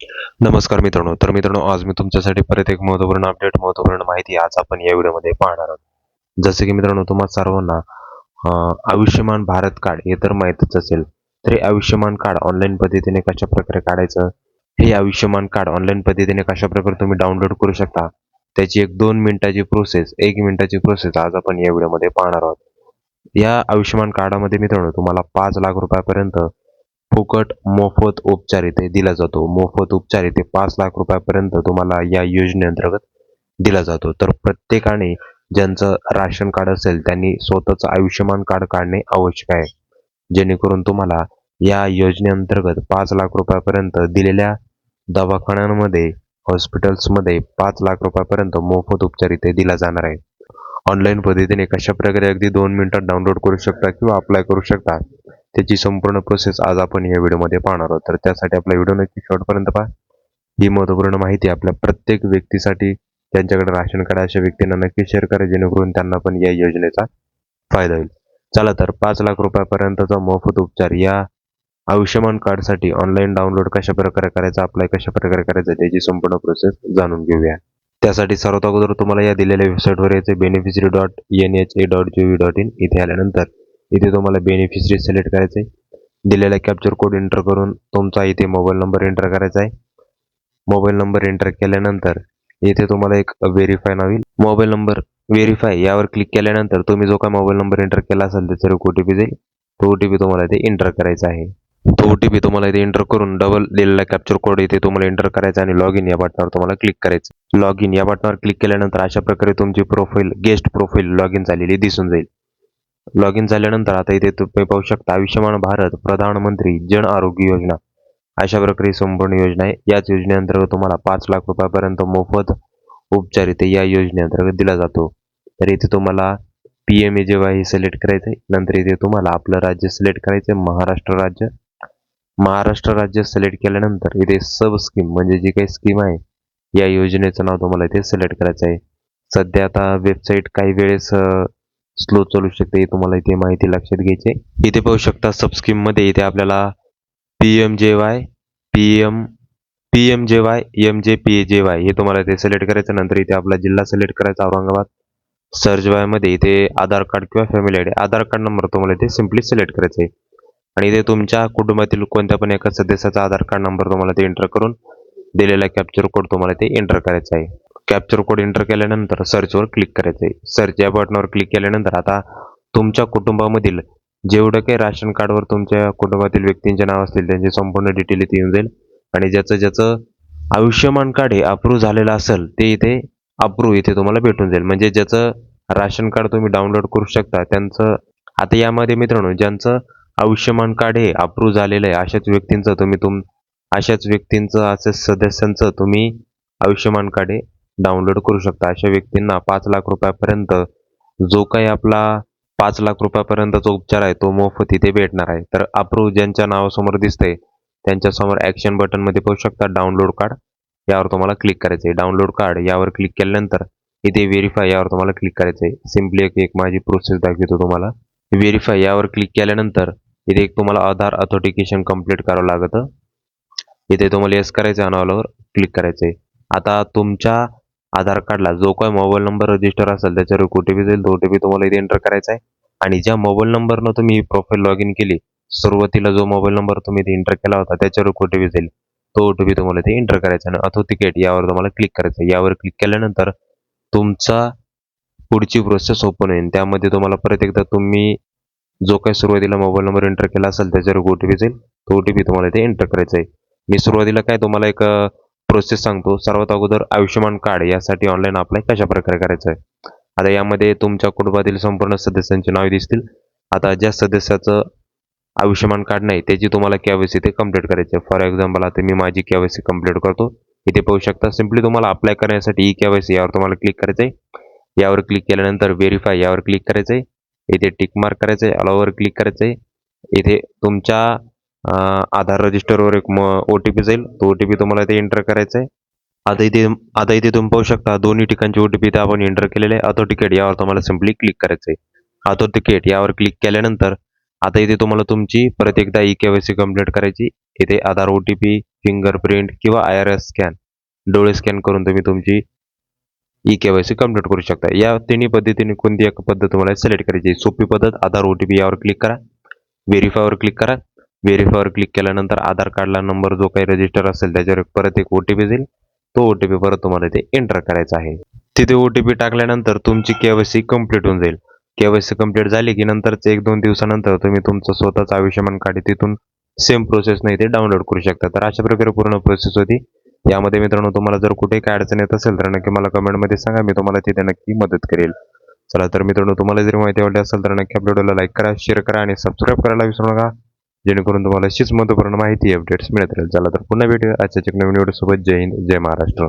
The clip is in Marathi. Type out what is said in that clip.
नमस्कार मित्रांनो. तर मित्रांनो आज मी तुमच्यासाठी परत एक महत्त्वपूर्ण अपडेट महत्त्वपूर्ण माहिती आज आपण या व्हिडिओमध्ये पाहणार आहोत. जसे की मित्रांनो तुम्हाला सर्वांना आयुष्यमान भारत कार्ड हे तर माहितच असेल. तर हे आयुष्यमान कार्ड ऑनलाईन पद्धतीने कशा प्रकारे काढायचं? हे आयुष्यमान कार्ड ऑनलाईन पद्धतीने कशा प्रकारे तुम्ही डाउनलोड करू शकता? त्याची एक दोन मिनिटाची प्रोसेस एक मिनिटाची प्रोसेस आज आपण या व्हिडिओमध्ये पाहणार आहोत. या आयुष्यमान कार्डामध्ये मित्रांनो तुम्हाला पाच लाख रुपयापर्यंत फुकट मोफत उपचार इथे दिला जातो. मोफत उपचार इथे पाच लाख रुपयापर्यंत तुम्हाला या योजनेअंतर्गत दिला जातो. तर प्रत्येकाने ज्यांचं राशन कार्ड असेल त्यांनी स्वतःचं आयुष्यमान कार्ड काढणे आवश्यक आहे. जेणेकरून तुम्हाला या योजनेअंतर्गत पाच लाख रुपयापर्यंत दिलेल्या दवाखान्यांमध्ये हॉस्पिटल्समध्ये पाच लाख रुपयापर्यंत मोफत उपचार इथे दिला जाणार आहे. ऑनलाईन पद्धतीने कशा प्रकारे अगदी दोन मिनिटात डाउनलोड करू शकता किंवा अप्लाय करू शकता त्याची संपूर्ण प्रोसेस आज आपण या व्हिडिओमध्ये पाहणार आहोत. तर त्यासाठी आपला व्हिडिओ नक्की शेवटपर्यंत पहा. ही महत्त्वपूर्ण माहिती आपल्या प्रत्येक व्यक्तीसाठी त्यांच्याकडे राशन कार्ड अशा व्यक्तींना नक्की शेअर करा जेणेकरून त्यांना पण या योजनेचा फायदा होईल. चला तर पाच लाख रुपयापर्यंतचा मोफत उपचार या आयुष्यमान कार्डसाठी ऑनलाईन डाउनलोड कशा प्रकारे करायचा अप्लाय कशा प्रकारे करायचा त्याची संपूर्ण प्रोसेस जाणून घेऊया. त्यासाठी सर्वात अगोदर तुम्हाला या दिलेल्या वेबसाईटवर यायचे beneficiary dot N H A dot G V dot in इथे आल्यानंतर. इथे तुम्हाला बेनिफिशरी सिलेक्ट करायचं आहे दिलेला कॅप्चर कोड एंटर करून तुमचा इथे मोबाईल नंबर एंटर करायचा आहे मोबाईल नंबर एंटर केल्यानंतर इथे तुम्हाला एक व्हेरीफाय नावील मोबाईल नंबर व्हेरीफाय यावर क्लिक केल्यानंतर तुम्ही जो काय मोबाईल नंबर एंटर केला असेल त्याच्यावर ओ टी पी जाईल. तो ओ टी पी तुम्हाला इथे एंटर करायचा आहे. तो ओ टी पी तुम्हाला इथे एंटर करून डबल दिलेला कॅप्चर कोड इथे तुम्हाला एंटर करायचा आणि लॉग इन या बटनावर तुम्हाला क्लिक करायचं. लॉग इन या बटनावर क्लिक केल्यानंतर अशा प्रकारे तुमची profile guest profile log in झालेली दिसून जाईल. लॉग इन झाल्यानंतर आता इथे तुम्ही पाहू शकता आयुष्यमान भारत प्रधानमंत्री जन आरोग्य योजना. अशा प्रकारे संपूर्ण योजना आहे. याच योजनेअंतर्गत तुम्हाला पाच लाख रुपयापर्यंत मोफत उपचार इथे या योजनेअंतर्गत दिला जातो. तर इथे तुम्हाला P M A J Y select करायचं आहे नंतर इथे तुम्हाला आपलं राज्य सिलेक्ट करायचं आहे महाराष्ट्र राज्य. महाराष्ट्र राज्य सिलेक्ट केल्यानंतर इथे सब स्कीम म्हणजे जी काही स्कीम आहे या योजनेचं नाव तुम्हाला इथे सिलेक्ट करायचं आहे सध्या आता वेबसाईट काही वेळेस स्लो चालू शकते हे तुम्हाला इथे माहिती लक्षात घ्यायची आहे. इथे पाहू शकता सब स्कीममध्ये इथे आपल्याला P M J Y P M P M J Y M J P J Y हे तुम्हाला इथे सिलेक्ट करायचं. नंतर इथे आपला जिल्हा सिलेक्ट करायचा औरंगाबाद. सर्च वायमध्ये इथे आधार कार्ड किंवा family ID Aadhaar card number तुम्हाला इथे सिम्पली सिलेक्ट करायचा आहे आणि इथे तुमच्या कुटुंबातील कोणत्या पण एका सदस्याचा आधार कार्ड नंबर तुम्हाला ते एंटर करून दिलेला कॅप्चर कोड तुम्हाला ते एंटर करायचा आहे कॅप्चर कोड एंटर केल्यानंतर सर्चवर क्लिक करायचं आहे सर्च या बटनावर क्लिक केल्यानंतर आता तुमच्या कुटुंबामधील जेवढं काही राशन कार्डवर तुमच्या कुटुंबातील व्यक्तींचे नाव असतील त्यांचे संपूर्ण डिटेल इथे येऊन जाईल. आणि ज्याचं ज्याचं आयुष्यमान कार्ड हे अप्रूव्ह झालेलं असेल ते इथे अप्रूव्ह इथे तुम्हाला भेटून जाईल. म्हणजे ज्याचं राशन कार्ड तुम्ही डाउनलोड करू शकता त्यांचं आता यामध्ये मित्रांनो ज्यांचं आयुष्यमान कार्ड हे अप्रूव्ह झालेलं आहे अशाच व्यक्तींचं तुम्ही तुम अशाच व्यक्तींचं अशाच सदस्यांचं तुम्ही आयुष्यमान कार्ड हे डाउनलोड करू शकता. अशा व्यक्तींना पाच लाख रुपयापर्यंत जो काही आपला पाच लाख रुपयापर्यंतचा उपचार आहे तो मोफत इथे भेटणार आहे. तर अप्रूव्ह ज्यांच्या नावासमोर दिसतंय त्यांच्यासमोर ॲक्शन बटनमध्ये पाहू शकता डाउनलोड कार्ड यावर तुम्हाला क्लिक करायचं आहे. डाउनलोड कार्ड यावर क्लिक केल्यानंतर इथे व्हेरीफाय यावर तुम्हाला क्लिक करायचं आहे. सिम्पली एक एक माझी प्रोसेस दाखवतो तुम्हाला. व्हेरीफाय यावर क्लिक केल्यानंतर इथे एक तुम्हाला आधार ऑथेंटिकेशन कंप्लीट करावं लागतं. इथे तुम्हाला येस करायचं आहे अनावलावर क्लिक करायचं आहे. आता तुमच्या आधार कार्डला जो काय मोबाईल नंबर रजिस्टर असेल त्याच्यावर ओ टी पी जाईल तो ओ टी पी तुम्हाला इथे एंटर करायचा आहे आणि ज्या मोबाईल नंबरनं तुम्ही प्रोफाईल लॉग इन केली सुरुवातीला जो मोबाईल नंबर तुम्ही इथे एंटर केला होता त्याच्यावर ओ टी पी जाईल तो ओ टी पी तुम्हाला इथे एंटर करायचा आणि ऑथोटिकेट यावर तुम्हाला क्लिक करायचं आहे. यावर क्लिक केल्यानंतर तुमचा पुढची प्रोसेस ओपन होईल. त्यामध्ये तुम्हाला परत एकदा तुम्ही जो काही सुरुवातीला मोबाईल नंबर एंटर केला असेल त्याच्यावर ओ टी पी जाईल तो ओ टी पी तुम्हाला इथे एंटर करायचा आहे. मी सुरुवातीला काय तुम्हाला एक प्रोसेस सांगतो. सर्वात अगोदर आयुष्यमान कार्ड यासाठी ऑनलाईन अप्लाय कशा प्रकारे करायचं आहे? आता यामध्ये तुमच्या कुटुंबातील संपूर्ण सदस्यांची नावे दिसतील. आता ज्या सदस्याचं आयुष्यमान कार्ड नाही त्याची तुम्हाला केवायसी ते कंप्लीट करायचे आहे. फॉर एक्झाम्पल आता मी माझी केवायसी कंप्लीट करतो. इथे पाहू शकता सिम्पली तुम्हाला अप्लाय करण्यासाठी ई केवायसी यावर तुम्हाला क्लिक करायचं आहे यावर क्लिक केल्यानंतर व्हेरीफाय यावर क्लिक करायचं आहे इथे टिक मार्क करायचं आहे अलावर क्लिक करायचं आहे इथे तुमच्या आधार रजिस्टरवर एक ओ टी पी जाईल. तो ओ टी पी तुम्हाला इथे एंटर करायचा आहे आता इथे आता इथे तुम्ही पाहू शकता दोन्ही ठिकाणचे ओ टी पी इथे आपण एंटर केलेले आहे. ऑथो तिकीट यावर तुम्हाला सिम्पली क्लिक करायचं आहे ऑथो तिकीट यावर क्लिक केल्यानंतर आता इथे तुम्हाला तुमची परत एकदा ई केवायसी कंप्लीट करायची. इथे Aadhaar O T P fingerprint किंवा आय आर एस स्कॅन डोळे स्कॅन करून तुम्ही तुमची ई केवायसी कंप्लीट करू शकता. या तिन्ही पद्धतीने कोणती एक पद्धत तुम्हाला सिलेक्ट करायची सोपी पद्धत आधार ओ टी पी यावर क्लिक करा. व्हेरीफायवर क्लिक करा. व्हेरीफायवर क्लिक केल्यानंतर आधार कार्डला नंबर जो काही रजिस्टर असेल त्याच्यावर परत एक ओ टी पी देईल तो ओ टी पी परत तुम्हाला इथे एंटर करायचा आहे. तिथे ओ टी पी टाकल्यानंतर तुमची केवायसी कंप्लीट होऊन जाईल. केवायसी कंप्लीट झाली की नंतरच एक दोन दिवसानंतर तुम्ही तुमचं स्वतःचं आयुष्यमान कार्ड तिथून सेम प्रोसेसने इथे डाउनलोड करू शकता. तर अशा प्रकारे पूर्ण प्रोसेस होती. यामध्ये मित्रांनो तुम्हाला जर कुठे काय अडचण येत असेल तर नक्की मला कमेंटमध्ये सांगा. मी तुम्हाला तिथे नक्की मदत करेल. चला तर मित्रांनो तुम्हाला जरी माहिती आवडली असेल तर नक्की आपल्या व्हिडिओला लाईक करा शेअर करा आणि सबस्क्राईब करायला विसरू नका. जेणेकरून तुम्हाला अशीच महत्त्वपूर्ण माहिती अपडेट्स मिळत राहील. चला तर पुन्हा भेटूया. आजच्या एक नवीन व्हिडिओसोबत जय हिंद जय महाराष्ट्र.